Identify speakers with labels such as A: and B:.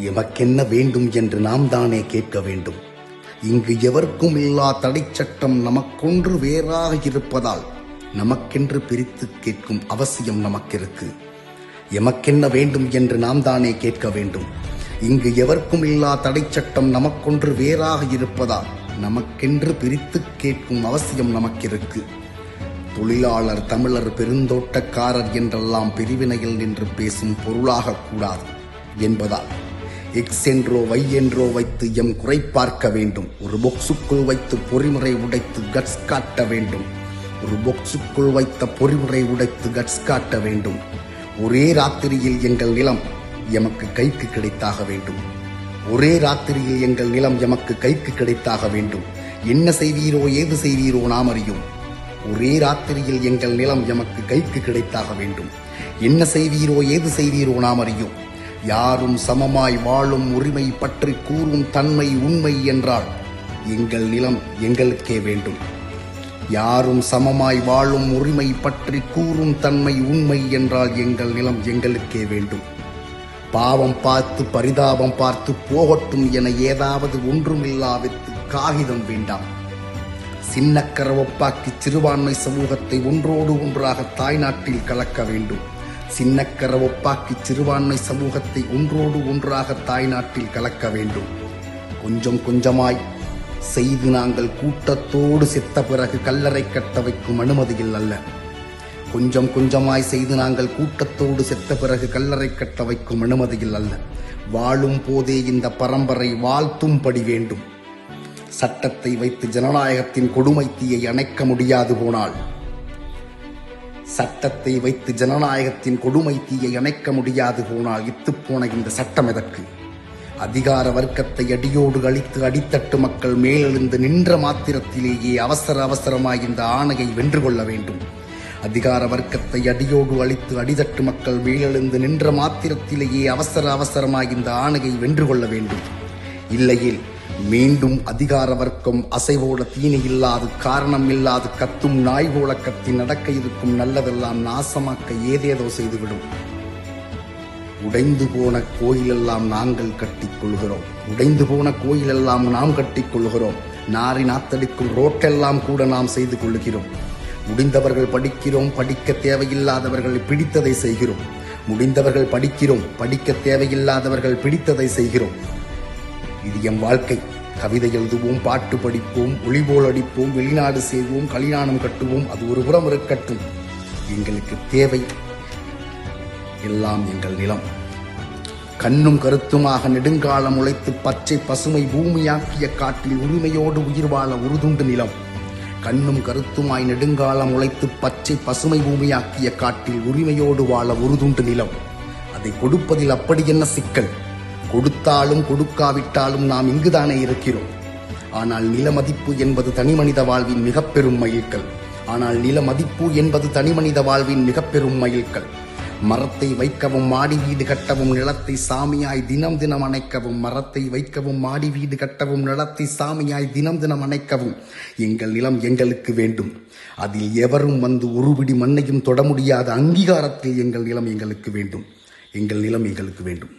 A: எமக்கென்ன வேண்டும் என்று நாம் தானே கேட்க வேண்டும். இங்கு எவர்க்கும் இல்லா தடைச் சட்டம் நமக்கொன்று வேறாக இருப்பதால் நமக்கென்று பிரித்து கேட்கும் அவசியம் நமக்கிருக்கு. எமக்கென்ன வேண்டும் என்று நாம் தானே கேட்க வேண்டும். இங்கு எவர்க்கும் இல்லா தடைச் சட்டம் நமக்கொன்று வேறாக இருப்பதால் நமக்கென்று பிரித்து கேட்கும் அவசியம் நமக்கிருக்கு. தொழிலாளர் தமிழர் பெருந்தோட்டக்காரர் என்றெல்லாம் பிரிவினையில் நின்று பேசும் பொருளாக கூடாது என்பதால். எக்ஸ் என்றோ வை என்றோ வைத்து எம் குறை பார்க்க வேண்டும். ஒரு பொக்ஸுக்குள் வைத்து பொறிமுறை உடைத்து கட்ஸ் காட்ட வேண்டும். ஒரு பொக்ஸுக்குள் வைத்த பொறிமுறை உடைத்து கட்ஸ் காட்ட வேண்டும். ஒரே ராத்திரியில் எங்கள் நிலம் எமக்கு கைக்கு கிடைத்தாக வேண்டும். ஒரே ராத்திரியில் எங்கள் நிலம் எமக்கு கைக்கு கிடைத்தாக வேண்டும். என்ன செய்வீரோ ஏது செய்வீரோ நாம் அறியும். ஒரே ராத்திரியில் எங்கள் நிலம் எமக்கு கைக்கு கிடைத்தாக வேண்டும். என்ன செய்வீரோ ஏது செய்வீரோ நாம் அறியும். யாரும் சமமாய் வாழும் உரிமை பற்றி கூறும் தன்மை உண்மை என்றால் எங்கள் நிலம் எங்களுக்கே வேண்டும். யாரும் சமமாய் வாழும் உரிமை பற்றி கூறும் தன்மை உண்மை என்றால் எங்கள் நிலம் எங்களுக்கே வேண்டும். பாவம் பார்த்து பரிதாபம் பார்த்து போகட்டும் என ஏதாவது ஒன்றுமில்லாவித்து காகிதம் வேண்டாம். சின்னக்கரவப்பாக்கி சிறுபான்மை சமூகத்தை ஒன்றோடு ஒன்றாக தாய்நாட்டில் கலக்க வேண்டும். சின்னக்கர ஒப்பாக்கி சிறுபான்மை சமூகத்தை ஒன்றோடு ஒன்றாக தாய்நாட்டில் கலக்க வேண்டும். கொஞ்சம் கொஞ்சமாய் செய்து நாங்கள் கூட்டத்தோடு செத்த பிறகு கல்லறை கட்ட வைக்கும் அனுமதியில் அல்ல. கொஞ்சம் கொஞ்சமாய் செய்து நாங்கள் கூட்டத்தோடு செத்த பிறகு கல்லறை கட்ட வைக்கும் அனுமதியில் அல்ல. வாழும் போதே இந்த பரம்பரை வாழ்த்தும்படி வேண்டும். சட்டத்தை வைத்து ஜனநாயகத்தின் கொடுமை தீயை அணைக்க முடியாது போனால் சட்டத்தை வைத்து ஜனநாயகத்தின் கொடுமை தீயை அணைக்க முடியாது போனால் இத்துப்போன இந்த சட்டம் எதற்கு? அதிகார வர்க்கத்தை அடியோடு அழித்து அடித்தட்டு மக்கள் மேலெழுந்து நின்ற மாத்திரத்திலேயே அவசர அவசரமாய் இந்த ஆணையை வென்று கொள்ள வேண்டும். அதிகார வர்க்கத்தை அடியோடு அழித்து அடிதட்டு மக்கள் மேலெழுந்து நின்ற மாத்திரத்திலேயே அவசர அவசரமாய் இந்த ஆணையை வென்று கொள்ள வேண்டும். இல்லையில் மீண்டும் அதிகார வர்க்கம் அசைவோட தீனி இல்லாது காரணம் இல்லாது கத்தும் நாய் போல கத்தி நடக்க இருக்கும் நல்லதெல்லாம் நாசமாக்க ஏதேதோ செய்துவிடும். உடைந்து போன கோயிலெல்லாம் நாங்கள் கட்டிக் கொள்கிறோம். உடைந்து போன கோயிலெல்லாம் நாம் கட்டிக் கொள்கிறோம். நாரி நாத்தடிக்கும் ரோட்டெல்லாம் கூட நாம் செய்து கொள்கிறோம். முடிந்தவர்கள் படிக்கிறோம் படிக்க தேவையில்லாதவர்கள் பிடித்ததை செய்கிறோம். முடிந்தவர்கள் படிக்கிறோம் படிக்க தேவையில்லாதவர்கள் பிடித்ததை செய்கிறோம். இது எம் வாழ்க்கை. கவிதை எழுதுவோம் பாட்டு படிப்போம் ஒளிபோல் அடிப்போம் வெளிநாடு செய்வோம் கல்யாணம் கட்டுவோம் அது ஒரு புறம் இருக்கட்டும். எங்களுக்கு தேவை எல்லாம் எங்கள் நிலம். கண்ணும் கருத்துமாக நெடுங்காலம் உழைத்து பச்சை பசுமை பூமியாக்கிய காட்டில் உரிமையோடு உயிர் வாழ உறுதுண்டு நிலம். கண்ணும் கருத்துமாய் நெடுங்காலம் உழைத்து பச்சை பசுமை பூமியாக்கிய காட்டில் உரிமையோடு வாழ உறுதுண்டு நிலம். அதை கொடுப்பதில் அப்படி என்ன சிக்கல்? கொடுத்தாலும் கொடுக்காவிட்டாலும் நாம் இங்குதானே இருக்கிறோம். ஆனால் நில மதிப்பு என்பது தனிமனித வாழ்வின் மிக பெரும் ஆனால் நில மதிப்பு என்பது தனிமனித வாழ்வின் மிக பெரும் மரத்தை வைக்கவும் மாடி வீடு கட்டவும் நிலத்தை சாமியாய் தினம் தினம் அணைக்கவும் மரத்தை வைக்கவும் மாடி வீடு கட்டவும் நிலத்தை சாமியாய் தினம் தினம் அணைக்கவும் எங்கள் நிலம் எங்களுக்கு வேண்டும். அதில் எவரும் வந்து ஒருபிடி மண்ணையும் தொட முடியாத அங்கீகாரத்தில் எங்கள் நிலம் எங்களுக்கு வேண்டும். எங்கள் நிலம் எங்களுக்கு வேண்டும்.